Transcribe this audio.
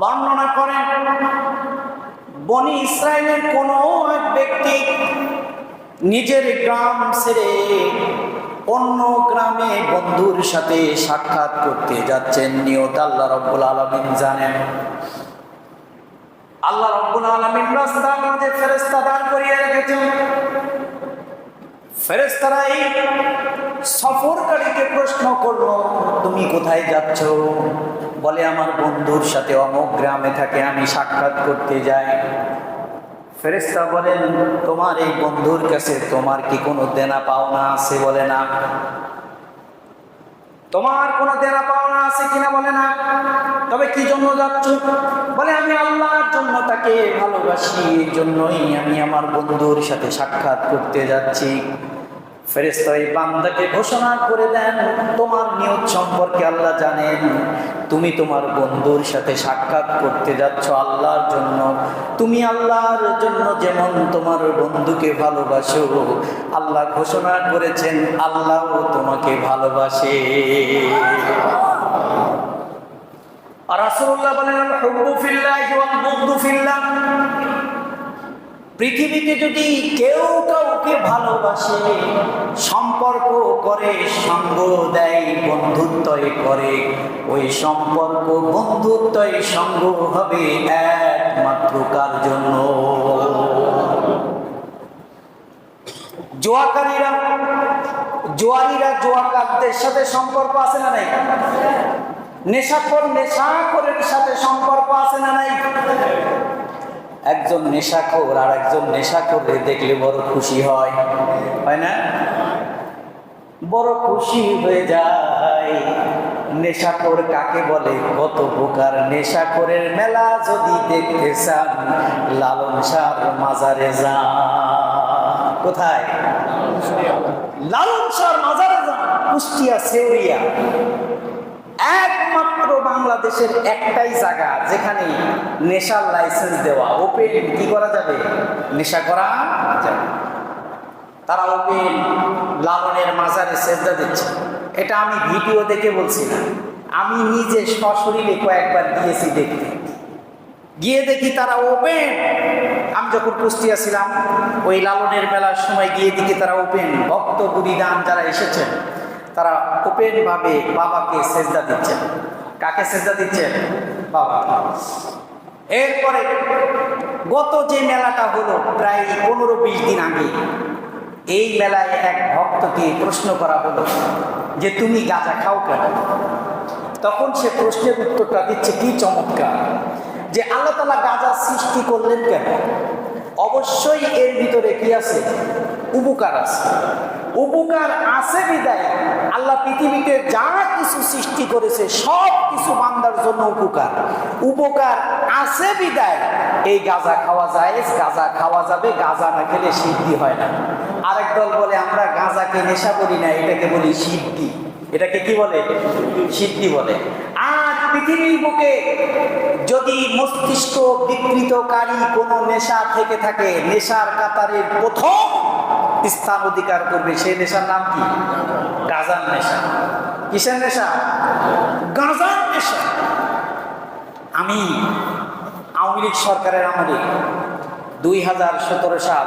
বর্ণনা করেন, বনি ইসরায়েলের কোন এক ব্যক্তি নিজের গ্রাম ছেড়ে অন্য গ্রামে বন্ধুর সাথে সাক্ষাৎ করতে যাচ্ছেন। নিয়ত আল্লাহ রব্বুল আলমিন জানেন। আল্লাহ রব্বুল আলমিন রাস্তার মাঝে ফেরেস্তা দান করিয়ে রেখেছেন। ফেরেস্তারা এই সফরকারীকে প্রশ্ন করল, তুমি কোথায় যাচ্ছ? বলে, আমার বন্ধুর সাথে অমুক গ্রামে থাকে, আমি সাক্ষাৎ করতে যাই। ফেরেস্তা বলেন, তোমার এই বন্ধুর কাছে তোমার কি কোনো দেনা পাওনা আছে? বলে, না। তোমার কোনো দেনা পাওনা আছে কিনা? বলে, না। তবে কি জন্য যাচ্ছ? বলে, আমি আল্লাহর জন্য তাকে ভালোবাসি এই জন্যই আমি আমার বন্ধুর সাথে সাক্ষাৎ করতে যাচ্ছি। ঘোষণা করে দেন, তোমার নিয়ত সম্পর্কে আল্লাহ জানেন। তুমি তোমার বন্ধুর সাথে সাক্ষাৎ করতে যাচ্ছ আল্লাহর জন্য। তুমি আল্লাহর জন্য যেমন তোমার বন্ধুকে ভালোবাসো, আল্লাহ ঘোষণা করেছেন, আল্লাহও তোমাকে ভালোবাসে। রাসূলুল্লাহ বলেন হুব্বু ফিল্লাহ। পৃথিবীতে যদি কেউ কাউকে ভালোবাসে, সম্পর্ক করে, সঙ্গ দেয়, বন্ধুত্বই করে, ওই সম্পর্ক বন্ধুত্বই সঙ্গ হবে একমাত্র কার জন্য? জোয়াকারীরা, জোয়ারিরা, জোয়াকারদের সাথে সম্পর্ক আছে না নাই? নেশাখোর করে সাথে সম্পর্ক একজন নেশাখোর আর একজন নেশাখোরে দেখলে বড় খুশি হয়। হয় না? বড় খুশি হয়ে যায়। নেশাখোর কাকে বলে? কত প্রকার নেশাখোরের মেলা যদি দেখতে চান লালন শাহ মাজারে যান। কোথায়? লালন শাহ মাজারে যান। কুষ্টিয়া সেউরিয়া। একমাত্র বাংলাদেশের একটাই জায়গা, যেখানে নেশার লাইসেন্স দেওয়া। ওপেন কি করা যাবে? নেশা করা যাবে। তারা ওপেন লালনের মাজারে সেজদা দিচ্ছে। এটা আমি ভিডিও দেখে বলছি না। আমি নিজে সশরীরে কয়েকবার গিয়েছি দেখতে। গিয়ে দেখি তারা ওপেন আমি যখন কুষ্টিয়া ছিলাম, ওই লালনের মেলার সময় গিয়ে দেখি তারা ওপেন ভক্ত বুড়িদান যারা এসেছেন তারা ওপেন ভাবে বাবাকে সেজদা দিচ্ছেন। কাকে সেজদা দিচ্ছেন? বাবা। এরপরে গত যে মেলাটা হলো প্রায় পনেরো বিশ দিন আগে, এই মেলায় এক ভক্তকে প্রশ্ন করা হলো যে, তুমি গাঁজা খাও কেন? তখন সে প্রশ্নের উত্তরটা দিচ্ছে কি চমৎকার, যে আল্লাহ তালা গাঁজা সৃষ্টি করলেন কেন? অবশ্যই এর ভিতরে কি আছে? উপকার আছে। উপকার আছে বিদায়। আল্লাহ পৃথিবীতে যা কিছু সৃষ্টি করেছে, সব কিছু বান্দার জন্য উপকার। উপকার আছে বিদায়। এই গাঁজা খাওয়া যায় গাঁজা খাওয়া যাবে, গাঁজা না খেলে সিদ্ধি হয় না। আরেক দল বলে, আমরা গাঁজাকে নেশা করি না, এটাকে বলি সিদ্ধি। এটাকে কি বলে? সিদ্ধি বলে। পৃথিবীর বুকে যদি মস্তিষ্ক বিকৃতকারী কোনো নেশা থেকে থাকে, নেশার কাতারের প্রথম স্থান অধিকার করবে সেই নেশার নাম কি? গাজার নেশা। কিসের নেশা? গাজার নেশা। আমি আওয়ামী লীগ সরকারের আমলে দুই হাজার সতেরো সাল